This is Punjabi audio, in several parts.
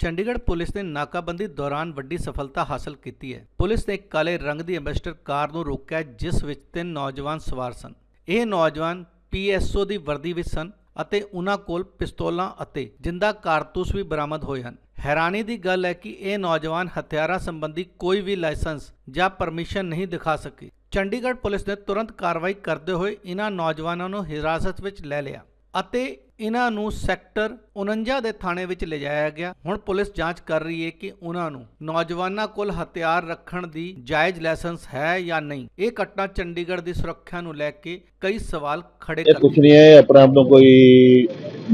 ਚੰਡੀਗੜ੍ਹ ਪੁਲਿਸ ਨੇ ਨਾਕਾਬੰਦੀ ਦੌਰਾਨ ਵੱਡੀ ਸਫਲਤਾ ਹਾਸਲ ਕੀਤੀ ਹੈ। ਪੁਲਿਸ ਨੇ ਇੱਕ ਕਾਲੇ ਰੰਗ ਦੀ ਐਂਬੈਸਡਰ ਕਾਰ ਨੂੰ ਰੋਕਿਆ ਜਿਸ ਵਿੱਚ ਤਿੰਨ ਨੌਜਵਾਨ ਸਵਾਰ ਸਨ। ਇਹ ਨੌਜਵਾਨ ਪੀਐਸਓ ਦੀ ਵਰਦੀ ਵਿੱਚ ਸਨ ਅਤੇ ਉਹਨਾਂ ਕੋਲ ਪਿਸਤੌਲਾਂ ਅਤੇ ਜਿੰਦਾ ਕਾਰਤੂਸ ਵੀ ਬਰਾਮਦ ਹੋਏ ਹਨ। ਹੈਰਾਨੀ ਦੀ ਗੱਲ ਹੈ ਕਿ ਇਹ ਨੌਜਵਾਨ ਹਥਿਆਰਾਂ ਸੰਬੰਧੀ ਕੋਈ ਵੀ ਲਾਇਸੈਂਸ ਜਾਂ ਪਰਮਿਸ਼ਨ ਨਹੀਂ ਦਿਖਾ ਸਕੇ। ਚੰਡੀਗੜ੍ਹ ਪੁਲਿਸ ਨੇ ਤੁਰੰਤ ਕਾਰਵਾਈ ਕਰਦੇ ਹੋਏ ਇਹਨਾਂ ਨੌਜਵਾਨਾਂ ਨੂੰ ਹਿਰਾਸਤ ਵਿੱਚ ਲੈ ਲਿਆ। ਅਤੇ ਇਹਨਾਂ ਨੂੰ ਸੈਕਟਰ 49 ਦੇ ਥਾਣੇ ਵਿੱਚ ਲਿਜਾਇਆ ਗਿਆ। ਹੁਣ ਪੁਲਿਸ ਜਾਂਚ ਕਰ ਰਹੀ ਹੈ ਕਿ ਉਹਨਾਂ ਨੂੰ ਨੌਜਵਾਨਾਂ ਕੋਲ ਹਥਿਆਰ ਰੱਖਣ ਦੀ ਜਾਇਜ਼ ਲਾਇਸੈਂਸ ਹੈ ਜਾਂ ਨਹੀਂ। ਇਹ ਘਟਨਾ ਚੰਡੀਗੜ੍ਹ ਦੀ ਸੁਰੱਖਿਆ ਨੂੰ ਲੈ ਕੇ ਕਈ ਸਵਾਲ ਖੜੇ ਕਰਦੀ ਕੁਛ ਨਹੀਂ ਹੈ ਆਪਣੇ ਆਪ ਨੂੰ ਕੋਈ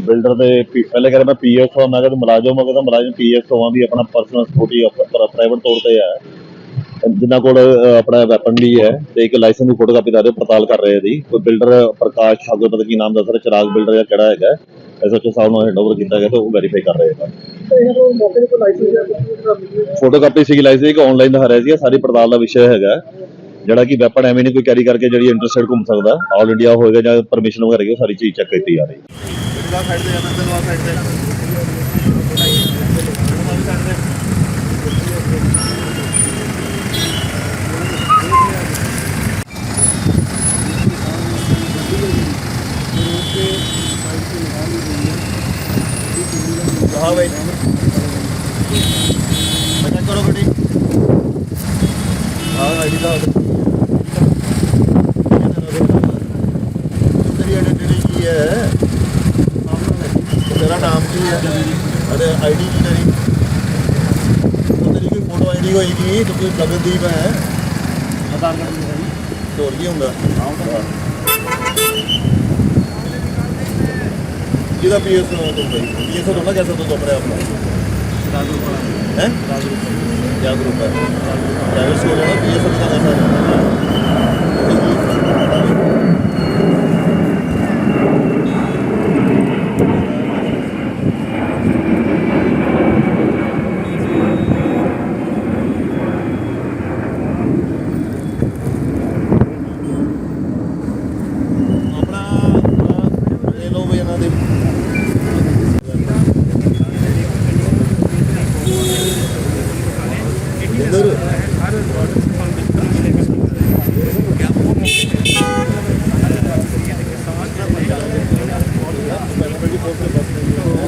ਬਿਲਡਰ ਦੇ ਪਹਿਲੇ ਕਹਿੰਦਾ ਮੈਂ ਪੀਐਸ ਹਾਂ ਮੈਂ ਕਹਿੰਦਾ ਮੁਲਾਜ਼ਮ ਹਾਂ ਕਹਿੰਦਾ ਮੁਲਾਜ਼ਮ ਪੀਐਸ ਹਾਂ ਵੀ ਆਪਣਾ ਪਰਸਨਲ ਸਕਿਉਰਟੀ ਪ੍ਰਾਈਵੇਟ ਤੌਰ ਤੇ ਹੈ ਜਿਨ੍ਹਾਂ ਕੋਲ ਆਪਣਾ ਵੈਪਨ ਵੀ ਹੈ ਤੇ ਇੱਕ ਲਾਇਸੈਂਸ ਦੀ ਫੋਟੋਕਾਪੀ ਦਾ ਰਹੇ ਪੜਤਾਲ ਕਰ ਰਹੇ ਦੀ ਕੋਈ ਬਿਲਡਰ ਪ੍ਰਕਾਸ਼ ਠਾਕੁਰ ਪਤਾ ਕੀ ਨਾਮ ਦੱਸ ਰਿਹਾ ਚਿਰਾਗ ਬਿਲਡਰ ਜਾਂ ਕਿਹੜਾ ਹੈਗਾ ਐਸਐਚਓ ਸਾਹਿਬ ਨੂੰ ਹੈਂਡਓਵਰ ਕੀਤਾ ਗਿਆ ਤੇ ਉਹ ਵੈਰੀਫਾਈ ਕਰ ਰਹੇ ਹਨ ਫੋਟੋਕਾਪੀ ਸੀਗੀ ਲਾਇਸੈਂਸ ਇੱਕ ਆਨਲਾਈਨ ਦਿਖਾ ਰਿਹਾ ਸੀ ਸਾਰੀ ਪੜਤਾਲ ਦਾ ਵਿਸ਼ਾ ਹੈਗਾ। ਜਿਹੜਾ ਕਿ ਵੈਪਨ ਐਵੇਂ ਨਹੀਂ ਕੋਈ ਕੈਰੀ ਕਰਕੇ ਜਿਹੜੀ ਇੰਟਰਸਟਡ ਘੁੰਮ ਸਕਦਾ। ਆਲ ਇੰਡੀਆ ਹੋਏਗਾ ਜਾਂ ਪਰਮਿਸ਼ਨ ਵਗੈਰਾ ਹੈਗੀ ਉਹ ਸਾਰੀ ਚੀਜ਼ ਚੈੱਕ ਕੀਤੀ ਜਾ ਰਹੀ। ਹੈ ਹਾਂ ਬਾਈ ਪਤਾ ਕਰੋ ਗੱਡੀ। ਹਾਂ ਆਈਡੀ ਦਾ ਤੇਰੀ ਆਈਡੀ ਕੀ ਹੈ? ਤੇਰਾ ਨਾਮ ਕੀ ਹੈ? ਅਰੇ ਆਈਡੀ ਕੀ ਤੇਰੀ? ਤੇਰੀ ਕੋਈ ਫੋਟੋ ਆਈਡੀ ਹੋਏਗੀ ਤੂੰ ਕੋਈ ਗਗਨਦੀਪ ਹੈ? ਆਧਾਰ ਕਾਰਡ ਦੀ ਤੋਰ ਕੀ ਹੁੰਦਾ? ਹਾਂ। ਜਿਹਦਾ ਪੀਐਸ ਨੂੰ ਤੋਂ ਭਾਈ ਪੀਐਸ ਨੂੰ ਨਾ ਜੈਸਾ ਤੋਂ ਆਪਣੇ ਆਪ। ਨੂੰ ਆਪਣਾ ਲੈ ਲੋ ਵੀ ਇਹਨਾਂ ਦੇ